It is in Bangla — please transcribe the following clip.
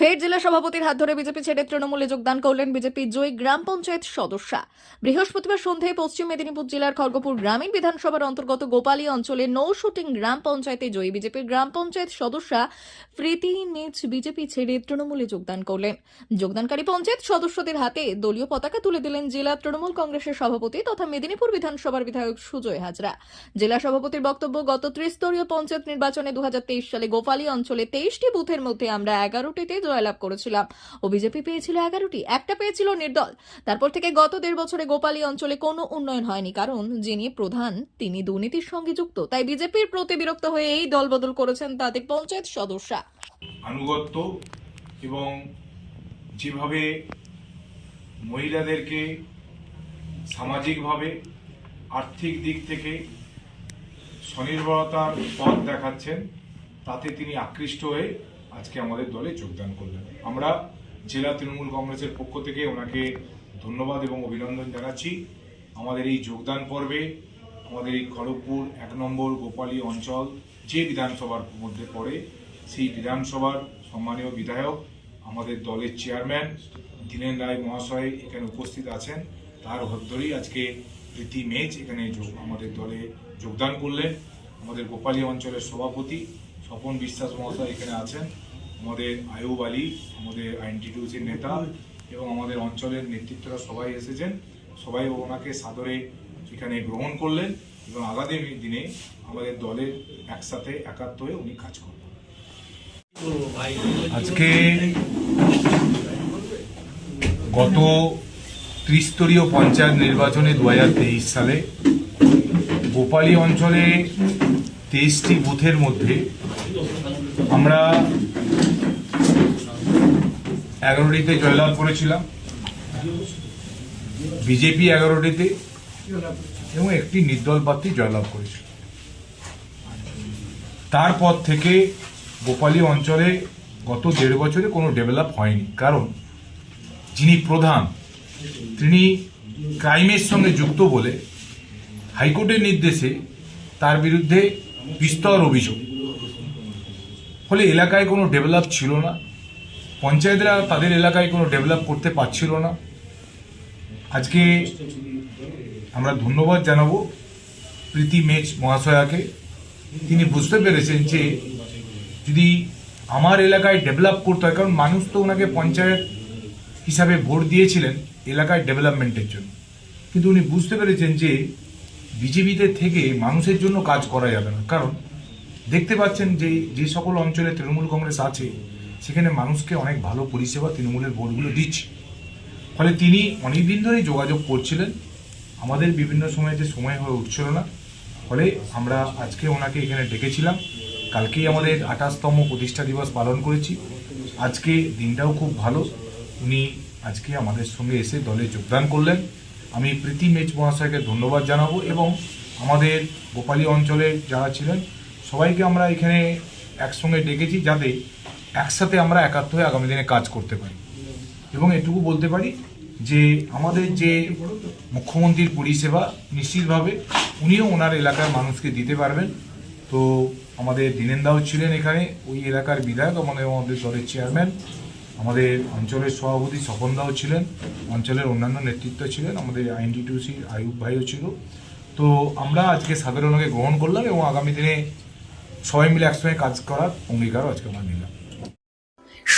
ফের জেলা সভাপতির হাত ধরে বিজেপি ছেড়ে তৃণমূলে যোগদান করলেন বিজেপি জয়ী গ্রাম পঞ্চায়েত সদস্যা। বৃহস্পতিবার সন্ধ্যায় পশ্চিম মেদিনীপুর জেলার খড়গপুর গ্রামীণ বিধানসভার অন্তর্গত গোপালী অঞ্চলে নৌ শুটিং গ্রাম পঞ্চায়েতে জয়ী বিজেপির গ্রাম পঞ্চায়েত সদস্যা প্রীতি নিজ বিজেপি ছেড়ে তৃণমূলে যোগদান করলেন। যোগদানকারী পঞ্চায়েত সদস্যদের হাতে দলীয় পতাকা তুলে দিলেন জেলা তৃণমূল কংগ্রেসের সভাপতি তথা মেদিনীপুর বিধানসভার বিধায়ক সুজয় হাজরা। জেলা সভাপতির বক্তব্য, গত ত্রিস্তরীয় পঞ্চায়েত নির্বাচনে দু হাজার তেইশ সালে গোপালী অঞ্চলে তেইশটি বুথের মধ্যে আমরা এগারোটিতে জয়লাভ করেছিলাম। ও বিজেপি পেয়েছিল এগারোটি, একটা পেয়েছিল নির্দল। তারপর থেকে গত দেড় বছরে গোপালী অঞ্চলে কোনো উন্নয়ন হয়নি, কারণ যিনি প্রধান, তিনি দুর্নীতির সঙ্গে যুক্ত। তাই বিজেপির প্রতি বিরক্ত হয়ে এই দলবদল করেছেন তাদের পঞ্চায়েত সদস্যা। আনুগত্য এবং যেভাবে মহিলাদেরকে সামাজিকভাবে আর্থিক দিক থেকে স্বনির্ভরতার পথ দেখাচ্ছেন, তাতে তিনি আকৃষ্ট হয়ে আজকে আমাদের দলে যোগদান করলেন। আমরা জেলা তৃণমূল কংগ্রেসের পক্ষ থেকে ওনাকে ধন্যবাদ এবং অভিনন্দন জানাচ্ছি। আমাদের এই যোগদান পর্বে, আমাদের এই খড়গপুর এক নম্বর গোপালী অঞ্চল যে বিধানসভার মধ্যে পড়ে, সেই বিধানসভার সম্মানীয় বিধায়ক, আমাদের দলের চেয়ারম্যান দীনেন রায় মহাশয় এখানে উপস্থিত আছেন। তার হাত আজকে প্রীতি মেজ এখানে আমাদের দলে যোগদান করলেন। আমাদের গোপালী অঞ্চলের সভাপতি স্বপন বিশ্বাস মহাশয় এখানে আছেন, আমাদের আয়ুব আলী, আমাদের আইনটিটিউসির নেতা এবং আমাদের অঞ্চলের নেতৃত্বরা সবাই এসেছেন। সবাই ওনাকে সাদরে এখানে গ্রহণ করলেন এবং আগামী দিনে আমাদের দলের একসাথে একাত্ম হয়ে উনি কাজ করবেন। আজকে গত ত্রিস্তরীয় পঞ্চায়েত নির্বাচনে দু হাজার তেইশ সালে গোপালী অঞ্চলে তেইশটি বুথের মধ্যে আমরা এগারোটিতে জয়লাভ করেছিলাম। বিজেপি এগারোটিতে এবং একটি নির্দল প্রার্থী জয়লাভ করেছিল। তারপর থেকে গোপালী অঞ্চলে গত দেড় বছরে কোনো ডেভেলপ হয়নি। কারণ যিনি প্রধান, তিনি ক্রাইমের সঙ্গে যুক্ত বলে হাইকোর্টের নির্দেশে তার বিরুদ্ধে বিস্তর অভিযোগ। ফলে এলাকায় কোনো ডেভেলপ ছিল না। পঞ্চায়েতরা তাদের এলাকায় কোনো ডেভেলপ করতে পারছিল না। আজকে আমরা ধন্যবাদ জানাব প্রীতি মেচ মহাশয়াকে। তিনি বুঝতে পেরেছেন যে যদি আমার এলাকায় ডেভেলপ করতে হয়, কারণ মানুষ তো ওনাকে পঞ্চায়েত হিসাবে ভোট দিয়েছিলেন এলাকায় ডেভেলপমেন্টের জন্য। কিন্তু উনি বুঝতে পেরেছেন যে বিজেপিতে থেকে মানুষের জন্য কাজ করা যাবে না। কারণ দেখতে পাচ্ছেন যে যে সকল অঞ্চলে তৃণমূল কংগ্রেস আছে, সেখানে মানুষকে অনেক ভালো পরিষেবা তৃণমূলের ভোটগুলো দিচ্ছে। ফলে তিনি অনেকদিন ধরেই যোগাযোগ করছিলেন। আমাদের বিভিন্ন সময়তে সময় হয়ে উঠছিল না। ফলে আমরা আজকে ওনাকে এখানে ডেকেছিলাম। কালকেই আমাদের আঠাশতম প্রতিষ্ঠা দিবস পালন করেছি। আজকে দিনটাও খুব ভালো। উনি আজকে আমাদের সঙ্গে এসে দলে যোগদান করলেন। আমি প্রীতি মেচ মহাশয়কে ধন্যবাদ জানাব এবং আমাদের গোপালী অঞ্চলে যারা ছিলেন, সবাইকে আমরা এখানে একসঙ্গে ডেকেছি যাতে একসাথে আমরা একাত্ম হয়ে আগামী দিনে কাজ করতে পারি। এবং এটুকু বলতে পারি যে আমাদের যে মুখ্যমন্ত্রীর পরিষেবা নিশ্চিতভাবে উনিও ওনার এলাকার মানুষকে দিতে পারবেন। তো আমাদের দীনেন্দাও ছিলেন এখানে, ওই এলাকার বিধায়ক, আমাদের আমাদের দলের চেয়ারম্যান আমাদের অঞ্চলের সভাপতি স্বপনদাও ছিলেন, অঞ্চলের অন্যান্য নেতৃত্ব ছিলেন, আমাদের আইনটিটিউসির আয়ুব ভাইও ছিল। তো আমরা আজকে সাধারণকে গ্রহণ করলাম এবং আগামী দিনে সবাই মিলে একসঙ্গে কাজ করার অঙ্গীকারও আজকে আমরা নিলাম।